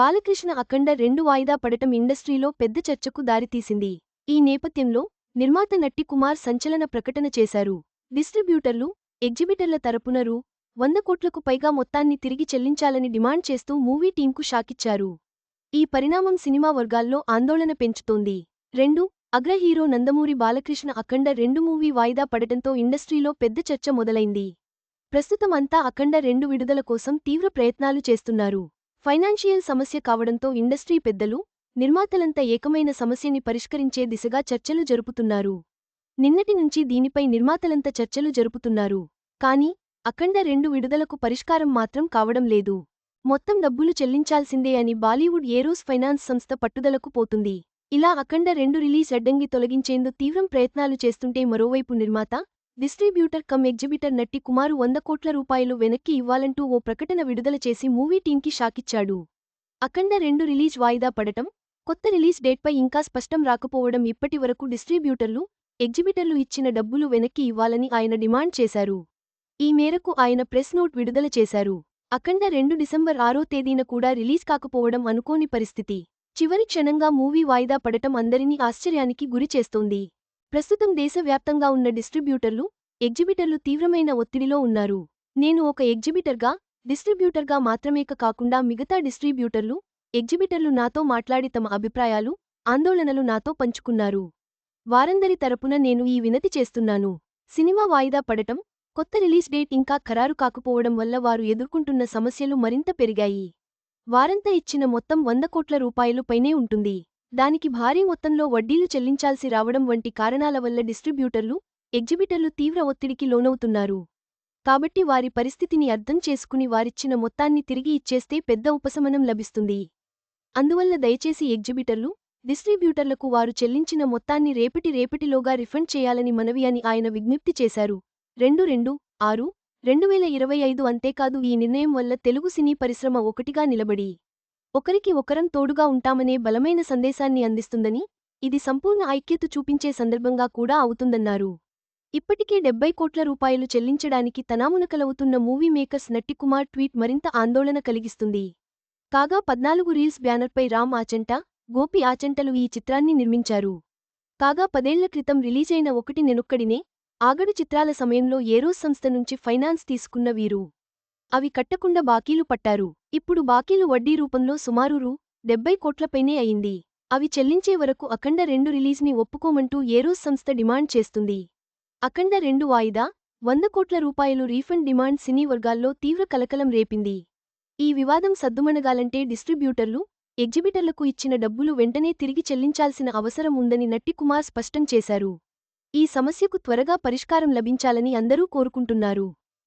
బాలకృష్ణ అఖండ రెండు వాయిదా పడటం ఇండస్ట్రీలో పెద్ద చర్చకు దారితీసింది. ఈ నేపథ్యంలో నిర్మాత నట్టి కుమార్ సంచలన ప్రకటన చేశారు. డిస్ట్రిబ్యూటర్లు ఎగ్జిబిటర్ల తరపున రూ. వంద కోట్లకు పైగా మొత్తాన్ని తిరిగి చెల్లించాలని డిమాండ్ చేస్తూ మూవీ టీంకు షాకిచ్చారు. ఈ పరిణామం సినిమా వర్గాల్లో ఆందోళన పెంచుతోంది. రెండు అగ్ర హీరో నందమూరి బాలకృష్ణ అఖండ రెండు మూవీ వాయిదా పడటంతో ఇండస్ట్రీలో పెద్ద చర్చ మొదలైంది. ప్రస్తుతం అంతా అఖండ రెండు విడుదల కోసం తీవ్ర ప్రయత్నాలు చేస్తున్నారు. ఫైనాన్షియల్ సమస్య కావడంతో ఇండస్ట్రీ పెద్దలు నిర్మాతలంతా ఏకమైన సమస్యని పరిష్కరించే దిశగా చర్చలు జరుపుతున్నారు. నిన్నటి నుంచి దీనిపై నిర్మాతలంతా చర్చలు జరుపుతున్నారు. కాని అఖండ రెండు విడుదలకు పరిష్కారం మాత్రం కావడం లేదు. మొత్తం డబ్బులు చెల్లించాల్సిందే అని బాలీవుడ్ ఏరోస్ ఫైనాన్స్ సంస్థ పట్టుదలకు పోతుంది. ఇలా అఖండ రెండు రిలీజ్ అడ్డంగి తొలగించేందు తీవ్రం ప్రయత్నాలు చేస్తుంటే మరోవైపు నిర్మాత distributor cum exhibitor Natti Kumar వంద కోట్ల రూపాయలు వెనక్కి ఇవ్వాలంటూ ఓ ప్రకటన విడుదల చేసి మూవీ టీంకి షాకిచ్చాడు. అఖండ రెండు రిలీజ్ వాయిదా పడటం కొత్త రిలీజ్ డేట్పై ఇంకా స్పష్టం రాకపోవడం ఇప్పటి వరకు డిస్ట్రిబ్యూటర్లు ఎగ్జిబిటర్లు ఇచ్చిన డబ్బులు వెనక్కి ఇవ్వాలని ఆయన డిమాండ్ చేశారు. ఈ మేరకు ఆయన ప్రెస్ నోట్ విడుదల చేశారు. అఖండ రెండు డిసెంబర్ ఆరో తేదీన కూడా రిలీజ్ కాకపోవడం అనుకోని పరిస్థితి. చివరి క్షణంగా మూవీ వాయిదా పడటం అందరినీ ఆశ్చర్యానికి గురి చేస్తోంది ప్రస్తుతం దేశవ్యాప్తంగా ఉన్న డిస్ట్రిబ్యూటర్లు ఎగ్జిబిటర్లు తీవ్రమైన ఒత్తిడిలో ఉన్నారు. నేను ఒక ఎగ్జిబిటర్గా డిస్ట్రిబ్యూటర్గా మాత్రమేక కాకుండా మిగతా డిస్ట్రిబ్యూటర్లు ఎగ్జిబిటర్లు నాతో మాట్లాడి తమ అభిప్రాయాలు ఆందోళనలు నాతో పంచుకున్నారు. వారందరి తరపున నేను ఈ వినతి చేస్తున్నాను. సినిమా వాయిదా పడటం కొత్త రిలీజ్ డేట్ ఇంకా ఖరారు కాకపోవడం వల్ల వారు ఎదుర్కొంటున్న సమస్యలు మరింత పెరిగాయి. వారంతా ఇచ్చిన మొత్తం వంద కోట్ల రూపాయలు పైనే ఉంటుంది. దానికి భారీ మొత్తంలో వడ్డీలు చెల్లించాల్సి రావడం వంటి కారణాల వల్ల డిస్ట్రిబ్యూటర్లు ఎగ్జిబిటర్లు తీవ్ర ఒత్తిడికి లోనవుతున్నారు. కాబట్టి వారి పరిస్థితిని అర్థం చేసుకుని వారిచ్చిన మొత్తాన్ని తిరిగి ఇచ్చేస్తే పెద్ద ఉపశమనం లభిస్తుంది. అందువల్ల దయచేసి ఎగ్జిబిటర్లు డిస్ట్రిబ్యూటర్లకు వారు చెల్లించిన మొత్తాన్ని రేపటి రేపటిలోగా రిఫండ్ చేయాలని మనవి అని ఆయన విజ్ఞప్తి చేశారు. రెండు రెండు ఆరు రెండువేల ఇరవై ఐదు అంతేకాదు ఈ నిర్ణయం వల్ల తెలుగు సినీ పరిశ్రమ ఒకటిగా నిలబడి ఒకరికి ఒకరం తోడుగా ఉంటామనే బలమైన సందేశాన్ని అందిస్తుందని ఇది సంపూర్ణ ఐక్యత చూపించే సందర్భంగా కూడా అవుతుందన్నారు. ఇప్పటికే డెబ్బై కోట్ల రూపాయలు చెల్లించడానికి తనామునకలవుతున్న మూవీ మేకర్స్ నట్టికుమార్ ట్వీట్ మరింత ఆందోళన కలిగిస్తుంది. కాగా పద్నాలుగు రీల్స్ బ్యానర్పై రామ్ ఆచంట గోపి ఆచంటలు ఈ చిత్రాన్ని నిర్మించారు. కాగా పదేళ్ళ క్రితం రిలీజైన ఒకటి నెనొక్కడినే ఆగడు చిత్రాల సమయంలో ఏరోస్ సంస్థ నుంచి ఫైనాన్స్ తీసుకున్న వీరు. అవి కట్టకుండా బాకీలు పట్టారు. ఇప్పుడు బాకీలు వడ్డీ రూపంలో సుమారు రూ. డెబ్బై కోట్లపైనే అయింది. అవి చెల్లించే వరకు అఖండ రెండు రిలీజ్ని ఒప్పుకోమంటూ ఏరోస్ సంస్థ డిమాండ్ చేస్తుంది. అఖండ రెండు వాయిదా? వంద కోట్ల రూపాయలు రీఫండ్ డిమాండ్ సినీ వర్గాల్లో తీవ్ర కలకలం రేపింది. ఈ వివాదం సద్దుమణగాలంటే డిస్ట్రిబ్యూటర్లు ఎగ్జిబిటర్లకు ఇచ్చిన డబ్బులు వెంటనే తిరిగి చెల్లించాల్సిన అవసరం ఉందని నట్టికుమార్ స్పష్టం చేశారు. ఈ సమస్యకు త్వరగా పరిష్కారం లభించాలని అందరూ కోరుకుంటున్నారు.